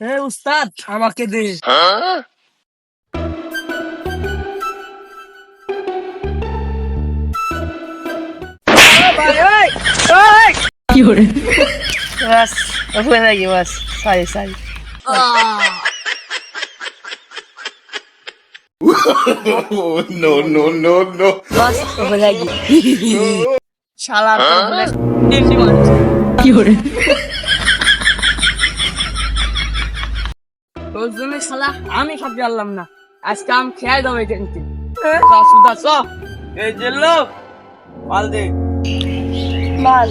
হে উস্তাদ আমাকে দে। বাস হয়ে থাকি বাস। সারি সারি no, no, no, no. বাস হয়ে থাকি। শালা তোর বলে আমি সব জানলাম না। আজকে আম খেয়ে দেবো কিন্তু সুদা চ এই যে লোক মাল দে। মাল।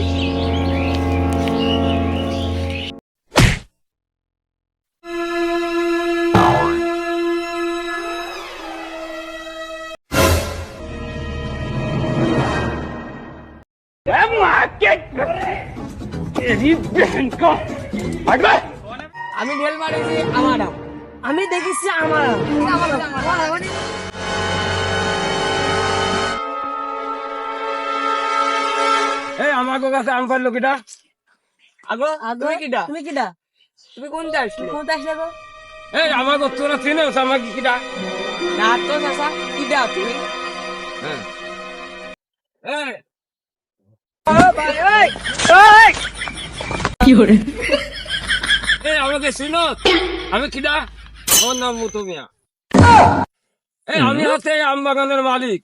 আমি ঢেল মারিছি আমার আম। দেখেছি আমার। আম। এই আমার কাছে আম পারল কিটা আগো তুমি কিডা? তুমি কিডা? তুমি কোনটা আসলে? কোনটা আসলে গো? এই আমার তোরা চিনে আমাকে কিটা না তো চাচা কিডা তুমি? হ্যাঁ। এই। এই আমাকে চিনো? আমি কিটা আমার নাম মুতু মিয়া এই আমি হচ্ছে এই আম বাগানের মালিক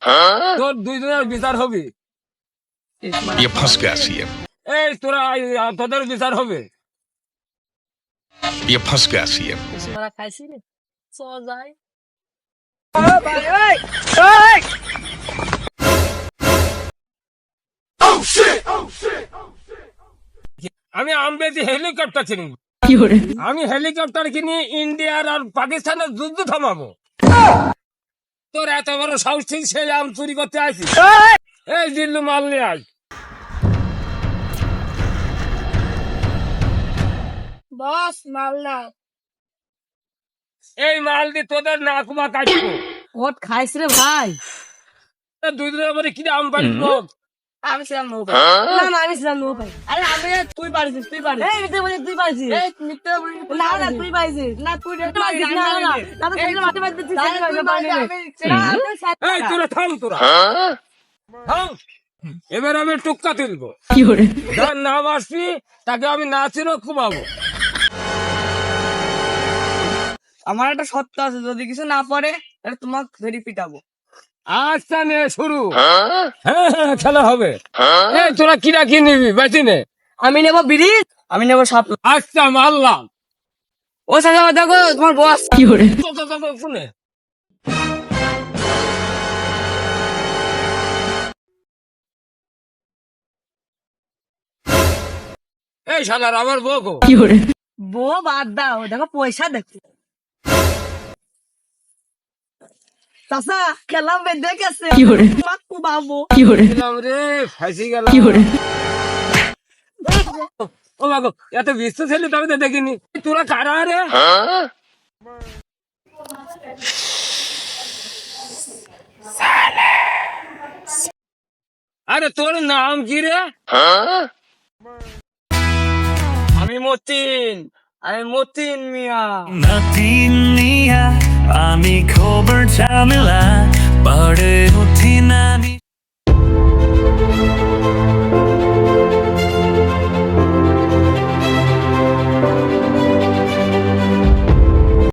তোর দুইজনের বিচার হবে ये फंस गया सीएम এই তোরা এই, আ, তোদের বিচার হবে ये फंस गया सीएम তোরা খাইছি রে চ যাই আমি আম বেশি হেলিকপ্টার কিনি আমি হেলিকপ্টার কিনি ইন্ডিয়ার আর পাকিস্তানের যুদ্ধ থামাবো। তোর এত বড় সাহস ঠিক সেই আম চুরি করতে আসি। এই দিল্লু মাল নিয়ে আস বস মালদা এই মাল দিয়ে তোদের নাকুমা কাটবো ওট খাইছ রে ভাই। দুই দিনের পরে কি আম লোক আমি ছিলাম নৌ ভাই না না আমি ছিলাম নৌ ভাই আরে আমি তুই পারিস তুই পারিস। এই মিথ্যে বলি তুই পারিস। এই মিথ্যে বলি না না তুই পারিস। না তুই পারিস না না না তো তুই মাঠে মাঠে তুই তুই পারিস এই তোরা থাম তোরা। থাম। এবার আমি টুক্কা তুলবো। যার নাম আসবি তাকে আমি নাচিরও খুবাবো আমার একটা সত্য আছে যদি কিছু না পড়ে তাহলে তোমাকে ধরে পিটাবো। আচ্ছা নে শুরু। হ্যাঁ? হ্যাঁ খেলা হবে। এই তোরা কিরা কি নিবি? বেশি নে। আমি নেব ব্রিজ? আমি নেব সাপ। আচ্ছা মারলাম। ও চাচা দেখো তোমার বস। তো, তো, শুনে। এই শালার আমার বউ গো। বউ বাদ দাও দেখো পয়সা দেখো। চাচা খেলাম বেঁধে গেছে মাকু বাবু দিলাম রে ফাঁসি গেল ও বাবু এত বিশ্ব ছেলে তবে তো দেখিনি। তোরা কারা রে? আরে তোর নাম কি রে? আমি মতিন। আমি মতিন মিয়া নাতিনিয়া আমি খবর ঝামেলা পড়ে উঠি নামি